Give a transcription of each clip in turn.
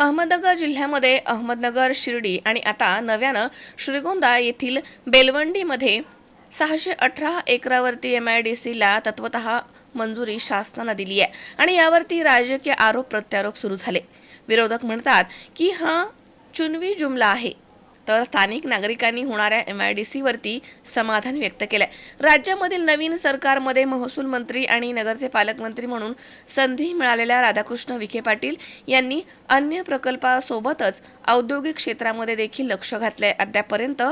अहमदनगर जिल्ह्यामध्ये अहमदनगर शिर्डी आणि आता नव्यानं श्रीगोंदा येथील बेलवंडीमध्ये सहाशे अठरा एकरावरती एम आय डी सीला तत्वत मंजुरी शासनानं दिली आहे आणि यावरती राजकीय आरोप प्रत्यारोप सुरू झाले. विरोधक म्हणतात की हा चुनवी जुमला आहे. तर स्थानिक नागरिकांनी होणाऱ्या एम आय डी सीवरती समाधान व्यक्त केलंय. राज्यामधील नवीन सरकारमध्ये महसूल मंत्री आणि नगरचे पालकमंत्री म्हणून संधी मिळालेल्या राधाकृष्ण विखे पाटील यांनी अन्य प्रकल्पासोबतच औद्योगिक क्षेत्रामध्ये देखील लक्ष घातलंय. अद्यापर्यंत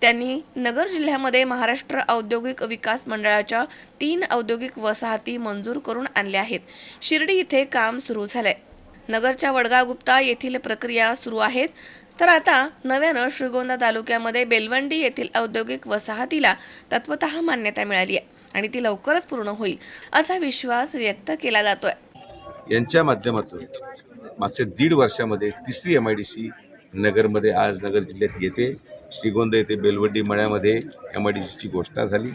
त्यांनी नगर जिल्ह्यामध्ये महाराष्ट्र औद्योगिक विकास मंडळाच्या तीन औद्योगिक वसाहती मंजूर करून आणल्या आहेत. शिर्डी इथे काम सुरू झालंय. नगरच्या वडगाव गुप्ता येथील प्रक्रिया सुरू आहेत. तर आता नव्यानं श्रीगोंदा तालुक्यामध्ये बेलवंडी येथील औद्योगिक वसाहतीला तत्वत मान्यता मिळाली आहे आणि ती लवकरच पूर्ण होईल असा विश्वास व्यक्त केला जातोय. यांच्या माध्यमातून मागच्या दीड वर्षामध्ये तिसरी एम आय डी सी नगरमध्ये आज नगर जिल्ह्यात येते. श्रीगोंदा येथे बेलवंडी मळ्यामध्ये एम आय डी सीची घोषणा झाली.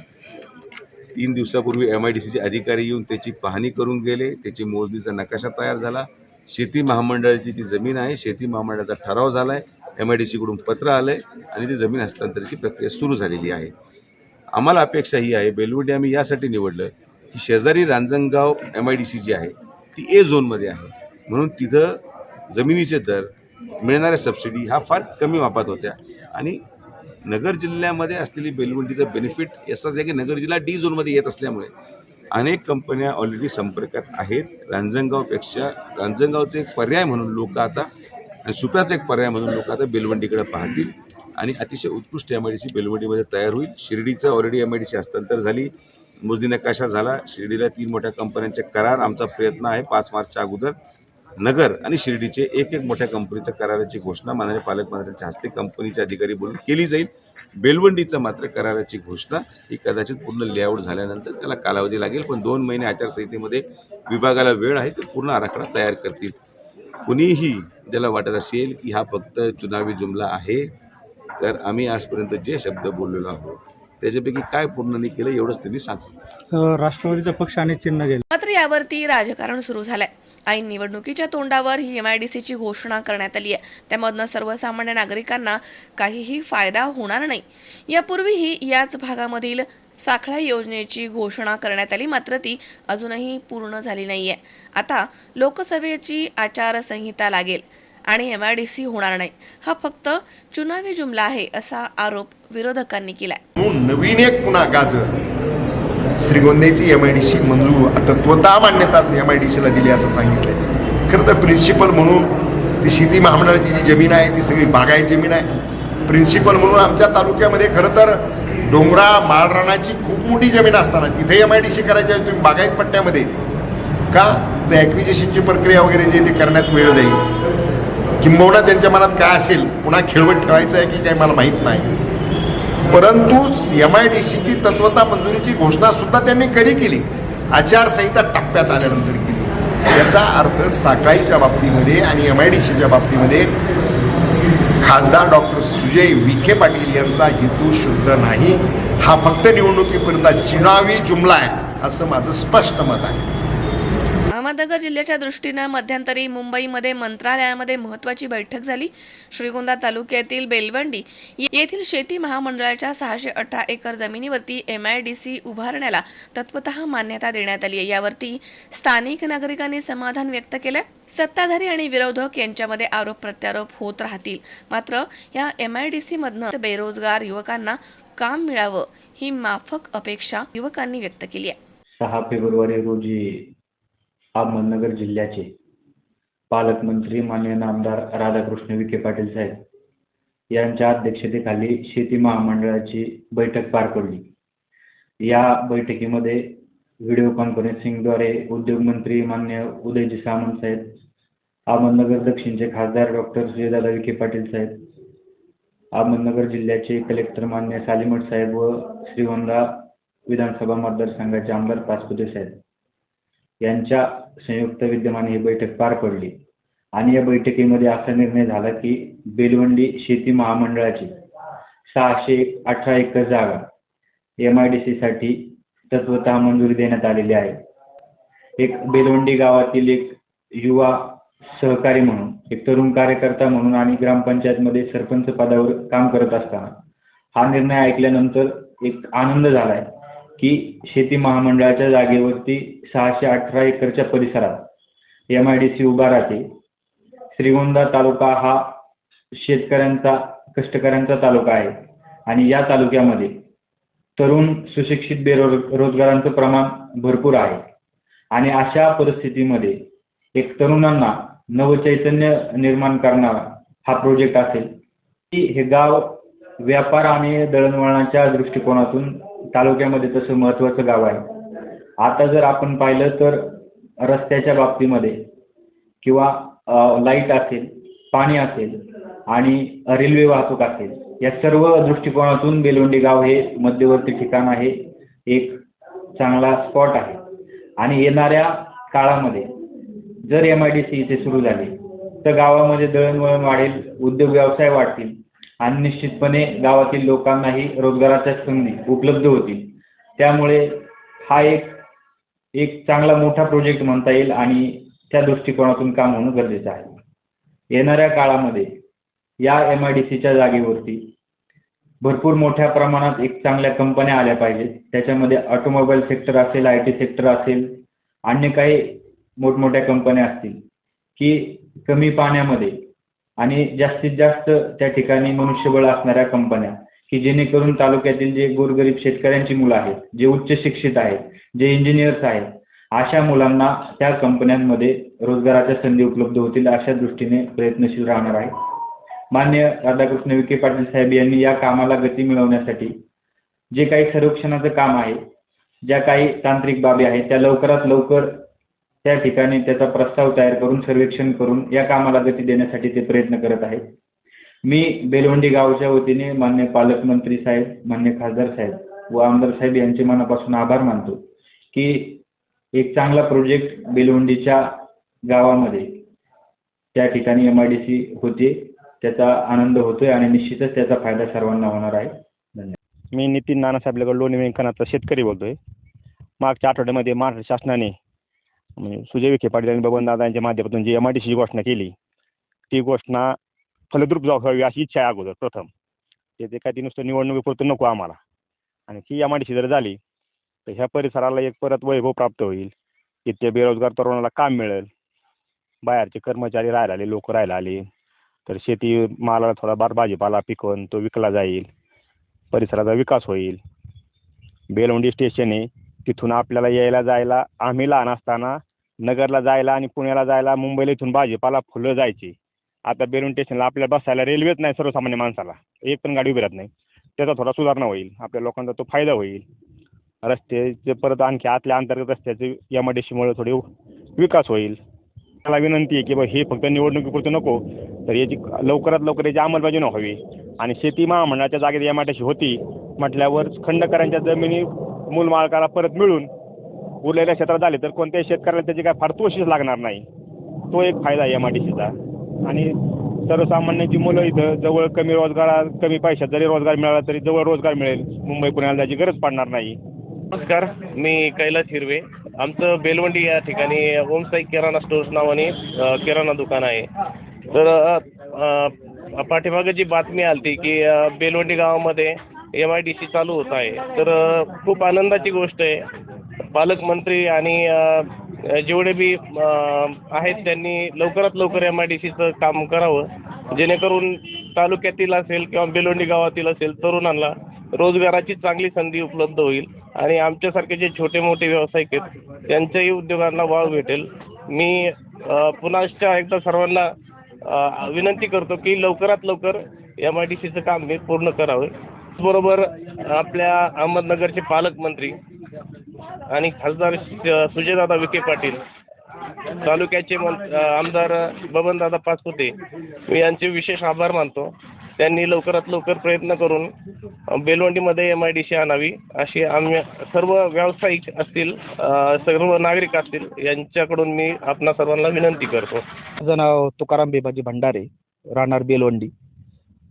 तीन दिवसापूर्वी एम आय डी सीचे अधिकारी येऊन त्याची पाहणी करून गेले. त्याची मोजणीचा नकाशा तयार झाला. शेती महामंडळाची ती जमीन आहे. शेती महामंडळाचा ठराव झाला आहे एम आय डी सीकडून पत्र आलं आहे आणि ती जमीन हस्तांतराची प्रक्रिया सुरू झालेली आहे. आम्हाला अपेक्षा ही आहे बेलवडी आम्ही यासाठी निवडलं की शेजारी Ranjangaon M I D C जी आहे ती ए झोनमध्ये आहे. म्हणून तिथं जमिनीचे दर मिळणाऱ्या सबसिडी ह्या फार कमी मापात होत्या. आणि नगर जिल्ह्यामध्ये असलेली बेलवंडीचं बेनिफिट याचाच आहे की नगर जिल्हा डी झोनमध्ये येत असल्यामुळे अनेक कंपन्या ऑलरेडी संपर्कात आहेत. रांजणगावपेक्षा रांजणगावचे एक पर्याय म्हणून लोक आता आणि सुप्याचा एक पर्याय म्हणून लोक आता बेलवंडीकडे पाहतील. आणि अतिशय उत्कृष्ट एम आय डी सी बेलवंडीमध्ये तयार होईल. शिर्डीचं already M I D C हस्तांतर झाली. मोजणी नकाशा झाला. शिर्डीला तीन मोठ्या कंपन्यांचे करार आमचा प्रयत्न आहे पाच मार्चच्या अगोदर. नगर आणि शिर्डीचे एक एक मोठ्या कंपनीच्या कराराची घोषणा माननीय पालकमंत्र्यांच्या हस्ते कंपनीचे अधिकारी बोलून केली जाईल. बेलवंडीचं मात्र कराराची घोषणा. ही कदाचित पूर्ण लेआउट झाल्यानंतर त्याला कालावधी लागेल. पण दोन महिने आचारसंहितेमध्ये विभागाला वेळ आहे ते पूर्ण आराखडा तयार करतील. कुणीही ज्याला वाटत असेल की हा फक्त चुनावी जुमला आहे तर आम्ही आजपर्यंत जे शब्द बोललेलो आहोत त्याच्यापैकी काय पूर्ण नाही केलं एवढंच त्यांनी सांगितलं राष्ट्रवादीचं पक्ष आणि चिन्ह गेलं. मात्र यावरती राजकारण सुरू झालंय. ऐन निवडणुकीच्या तोंडावर ही एमआयडीसीची घोषणा करण्यात आली आहे. त्यामधनं सर्वसामान्य नागरिकांना काहीही फायदा होणार नाही. यापूर्वीही याच भागामधील साखळा योजनेची घोषणा करण्यात आली मात्र ती अजूनही पूर्ण झाली नाहीये. आता लोकसभेची आचारसंहिता लागेल आणि एम आयडीसी होणार नाही. हा फक्त चुनावी जुमला आहे असा आरोप विरोधकांनी केलाय. नवीन एक पुन्हा गाजर. श्रीगोंद्याची एम आय डी सी मंजूर तत्वता मान्यता एम आय डी सीला दिली असं सांगितलंय. खरं तर प्रिन्सिपल म्हणून ती शेती महामंडळाची जी जमीन आहे ती सगळी बागायत जमीन आहे. प्रिन्सिपल म्हणून आमच्या तालुक्यामध्ये खरं तर डोंगरा माळरानाची खूप मोठी जमीन असताना तिथे एम आय डी सी करायची आहे तुम्ही बागायत पट्ट्यामध्ये. का? तर ॲक्विजिशनची प्रक्रिया वगैरे जे ते करण्यात वेळ जाईल. किंबहुना त्यांच्या मनात काय असेल पुन्हा खेळवट ठेवायचं आहे की काही मला माहीत नाही. परंतु एम आय डी सीची तत्वता मंजुरीची घोषणा सुद्धा त्यांनी कधी केली? आचारसंहिता टप्प्यात आल्यानंतर केली. याचा अर्थ साखळीच्या बाबतीमध्ये आणि एम आय डी सीच्या बाबतीमध्ये खासदार डॉक्टर सुजय विखे पाटील यांचा हेतू शुद्ध नाही. हा फक्त निवडणुकीपुरता चिनावी जुमला आहे असं माझं स्पष्ट मत आहे. अहमदनगर जिल्ह्याच्या दृष्टीनं मध्यंतरी मुंबईमध्ये मंत्रालयामध्ये महत्वाची बैठक झाली. श्रीगोंदा तालुक्यातील बेलवंडी येथील शेती महामंडळाच्या सहाशे अठरा एकर जमिनीवरती एम आय डी सी उभारण्याला तत्वत मान्यता देण्यात आली आहे. यावरती स्थानिक नागरिकांनी समाधान व्यक्त केलंय. सत्ताधारी आणि विरोधक यांच्यामध्ये आरोप प्रत्यारोप होत राहतील. मात्र या एम आय डी सी मधनं बेरोजगार युवकांना काम मिळावं ही माफक अपेक्षा युवकांनी व्यक्त केली आहे. सहा फेब्रुवारी रोजी अहमदनगर जिल्ह्याचे. पालकमंत्री माननीय नामदार राधाकृष्ण विखे पाटील साहेब यांच्या अध्यक्षतेखाली शेती महामंडळाची बैठक पार पडली. या बैठकीमध्ये व्हिडिओ कॉन्फरन्सिंगद्वारे उद्योगमंत्री मान्य उदयजी सामंत साहेब अहमदनगर दक्षिणचे खासदार डॉक्टर सुजयदादा विखे पाटील साहेब अहमदनगर जिल्ह्याचे कलेक्टर मान्य सालीमठ साहेब व श्रीगोंदा विधानसभा मतदारसंघाचे आमदार पाचपुते साहेब. यांच्या संयुक्त विद्यमाने ही बैठक पार पडली. आणि या बैठकीमध्ये असा निर्णय झाला की बेलवंडी शेती महामंडळाची सहाशे अठरा एकर जागा एम आय डी सीसाठी तत्वतः मंजुरी देण्यात आलेली आहे. एक बेलवंडी गावातील एक युवा सहकारी म्हणून एक तरुण कार्यकर्ता म्हणून आणि ग्रामपंचायतमध्ये सरपंच पदावर काम करत असताना हा निर्णय ऐकल्यानंतर एक आनंद झालाय. की शेती महामंडळाच्या जागेवरती सहाशे अठरा एकरच्या परिसरात एम आय डी सी उभा राहते. श्रीगोंदा तालुका हा शेतकऱ्यांचा कष्टकऱ्यांचा तालुका आहे. आणि या तालुक्यामध्ये तरुण सुशिक्षित बेरोज रोजगारांचं प्रमाण भरपूर आहे. आणि अशा परिस्थितीमध्ये एक तरुणांना नवचैतन्य निर्माण करणारा हा प्रोजेक्ट असेल की हे गाव व्यापार आणि दळणवळणाच्या दृष्टिकोनातून तालुक्यामध्ये तसं महत्त्वाचं गाव आहे. आता जर आपण पाहिलं तर रस्त्याच्या बाबतीमध्ये किंवा लाइट असेल पाणी असेल आणि रेल्वे वाहतूक असेल या सर्व दृष्टिकोनातून बेलवंडी गाव हे मध्यवर्ती ठिकाण आहे. एक चांगला स्पॉट आहे. आणि येणाऱ्या काळामध्ये जर एम आय डी सी इथे सुरू झाली तर गावामध्ये दळणवळण वाढेल उद्योग व्यवसाय वाढतील आणि निश्चितपणे गावातील लोकांनाही रोजगाराच्या संधी उपलब्ध होतील. त्यामुळे हा एक एक चांगला मोठा प्रोजेक्ट म्हणता येईल आणि त्या दृष्टिकोनातून काम होणं गरजेचं आहे. येणाऱ्या काळामध्ये या एम आय डी सीच्या जागेवरती भरपूर मोठ्या प्रमाणात एक चांगल्या कंपन्या आल्या पाहिजेत. त्याच्यामध्ये ऑटोमोबाईल सेक्टर असेल आय टी सेक्टर असेल अन्य काही मोठमोठ्या कंपन्या असतील की कमी पाण्यामध्ये आणि जास्तीत जास्त त्या ठिकाणी मनुष्यबळ असणाऱ्या कंपन्या की जेणेकरून तालुक्यातील जे गोरगरीब शेतकऱ्यांची मुलं आहेत जे उच्च शिक्षित आहेत जे इंजिनियर्स आहेत अशा मुलांना त्या कंपन्यांमध्ये रोजगाराच्या संधी उपलब्ध होतील अशा दृष्टीने प्रयत्नशील राहणार आहे. मान्य राधाकृष्ण विखे पाटील साहेब यांनी या कामाला गती मिळवण्यासाठी जे काही सर्वेक्षणाचं काम आहे ज्या काही तांत्रिक बाबी आहेत त्या लवकरात लवकर त्या ठिकाणी त्याचा प्रस्ताव तयार करून सर्वेक्षण करून या कामाला गती देण्यासाठी ते प्रयत्न करत आहेत. मी बेलवंडी गावच्या वतीने मान्य पालकमंत्री साहेब मान्य खासदार साहेब व आमदार साहेब यांचे मनापासून आभार मानतो की एक चांगला प्रोजेक्ट बेलवंडीच्या गावामध्ये त्या ठिकाणी एम आय डी सी होते त्याचा आनंद होतोय आणि निश्चितच त्याचा फायदा सर्वांना होणार आहे. धन्यवाद. मी नितीन नानासाहेब लोणी व्यंकनाथचा शेतकरी बोलतोय. मागच्या आठवड्यामध्ये महाराष्ट्र शासनाने म्हणजे सुजय विखे पाटील आणि बबनदादा यांच्या माध्यमातून जी एम आय डी सीची घोषणा केली ती घोषणा फलद्रूप जाऊ हवी अशी इच्छा आहे अगोदर प्रथम. ते ते काय ती नुसतं निवडणुकीपुरतं नको आम्हाला. आणि ती एम आय डी सी जर झाली तर ह्या परिसराला एक परत वैभव प्राप्त होईल. इथे बेरोजगार तरुणाला काम मिळेल. बाहेरचे कर्मचारी राहायला आले लोक राहायला आले. तर शेती मालाला थोडाफार भाजीपाला पिकवून तो विकला जाईल. परिसराचा विकास होईल. बेलवंडी स्टेशन आहे. तिथून आपल्याला यायला जायला आम्ही लहान असताना नगरला जायला आणि पुण्याला जायला मुंबईला इथून भाजीपाला फुलं जायची. आता बेरून स्टेशनला आपल्याला बसायला रेल्वेच नाही सर्वसामान्य माणसाला. एक पण गाडी उभी राहत नाही. त्याचा थोडा सुधारणा होईल. आपल्या लोकांचा तो फायदा होईल. रस्त्याचे परत आणखी आतल्या अंतर्गत रस्त्याचे एम आय डी सीमुळे थोडे विकास होईल. मला विनंती आहे की बा हे फक्त निवडणुकीपुरतं नको तर याची लवकरात लवकर याची अंमलबजावणी व्हावी. आणि शेती महामंडळाच्या जागेत एम आय डी सी होती म्हटल्यावर खंडकरांच्या जमिनी मूलमालकाला परत मिळून उरलेल्या क्षेत्रात झाले तर कोणत्याही शेतकऱ्याला त्याची काय फार तोशीच लागणार नाही. तो एक फायदा आहे एम आय डी सीचा आणि सर्वसामान्यांची मुलं इथं जवळ कमी रोजगार कमी पैशात जरी रोजगार मिळाला तरी जवळ रोजगार मिळेल. मुंबई पुण्याला जायची गरज पडणार नाही. नमस्कार मी कैलास हिरवे. आमचं बेलवंडी या ठिकाणी ओमसाई किराणा स्टोर्स नावाने किराणा दुकान आहे. तर पाठीमागे जी बातमी आली की बेलवंडी गावामध्ये एम आय डी सी चालू होत आहे. तर खूप आनंदाची गोष्ट आहे. पालकमंत्री आणि जेवढे बी आहेत त्यांनी लवकरात लवकर एम आय डी सीचं काम करावं. जेणेकरून तालुक्यातील असेल किंवा बेलोंडी गावातील असेल तरुणांना रोजगाराची चांगली संधी उपलब्ध होईल आणि आमच्यासारखे जे छोटे मोठे व्यावसायिक आहेत त्यांच्याही उद्योगांना वाव भेटेल. मी पुन्हा एकदा सर्वांना विनंती करतो की लवकरात लवकर एम आय डी सीचं काम हे पूर्ण करावं. बरोबर आपल्या अहमदनगरचे पालकमंत्री आणि खासदार सुजयदादा विखे पाटील तालुक्याचे मं आमदार बबनदादा पाचपुते मी यांचे विशेष आभार मानतो. त्यांनी लवकरात लवकर प्रयत्न करून बेलवंडीमध्ये एम आय डी सी आणावी अशी आम्ही सर्व व्यावसायिक असतील सर्व नागरिक असतील यांच्याकडून मी आपणा सर्वांना विनंती करतो. माझं नाव तुकाराम बेबाजी भंडारे राहणार बेलवंडी.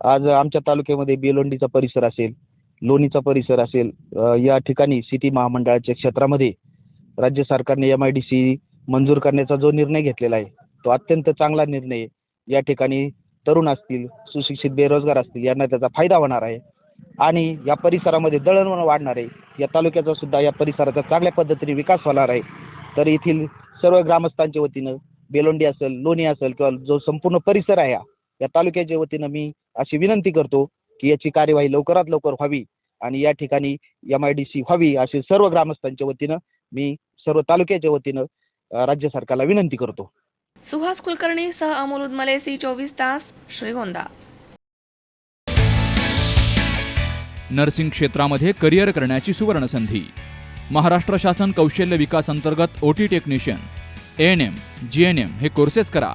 आज आमच्या तालुक्यामध्ये बेलोंडीचा परिसर असेल लोणीचा परिसर असेल या ठिकाणी सिटी महामंडळाच्या क्षेत्रामध्ये राज्य सरकारने एम आय डी सी मंजूर करण्याचा जो निर्णय घेतलेला आहे तो अत्यंत चांगला निर्णय आहे. या ठिकाणी तरुण असतील सुशिक्षित बेरोजगार असतील यांना त्याचा फायदा होणार आहे. आणि या परिसरामध्ये दळणवळण वाढणार आहे. या तालुक्याचा सुद्धा या परिसराचा चांगल्या पद्धतीने विकास होणार आहे. तर येथील सर्व ग्रामस्थांच्या वतीनं बेलोंडी असेल लोणी असेल किंवा जो संपूर्ण परिसर आहे हा, या तालुक्याच्या वतीनं मी अशी विनंती करतो की याची कार्यवाही लवकरात लवकर व्हावी आणि या ठिकाणी एम आय डी सी व्हावी अशी सर्व ग्रामस्थांच्या वतीनं मी सर्व तालुक्याच्या वतीनं राज्य सरकारला विनंती करतो. सुहास कुलकर्णी सह अमोल उदमले सी चोवीस तास श्रीगोंदा. नर्सिंग क्षेत्रामध्ये करिअर करण्याची सुवर्णसंधी. महाराष्ट्र शासन कौशल्य विकास अंतर्गत OT technician N M G N M हे कोर्सेस करा.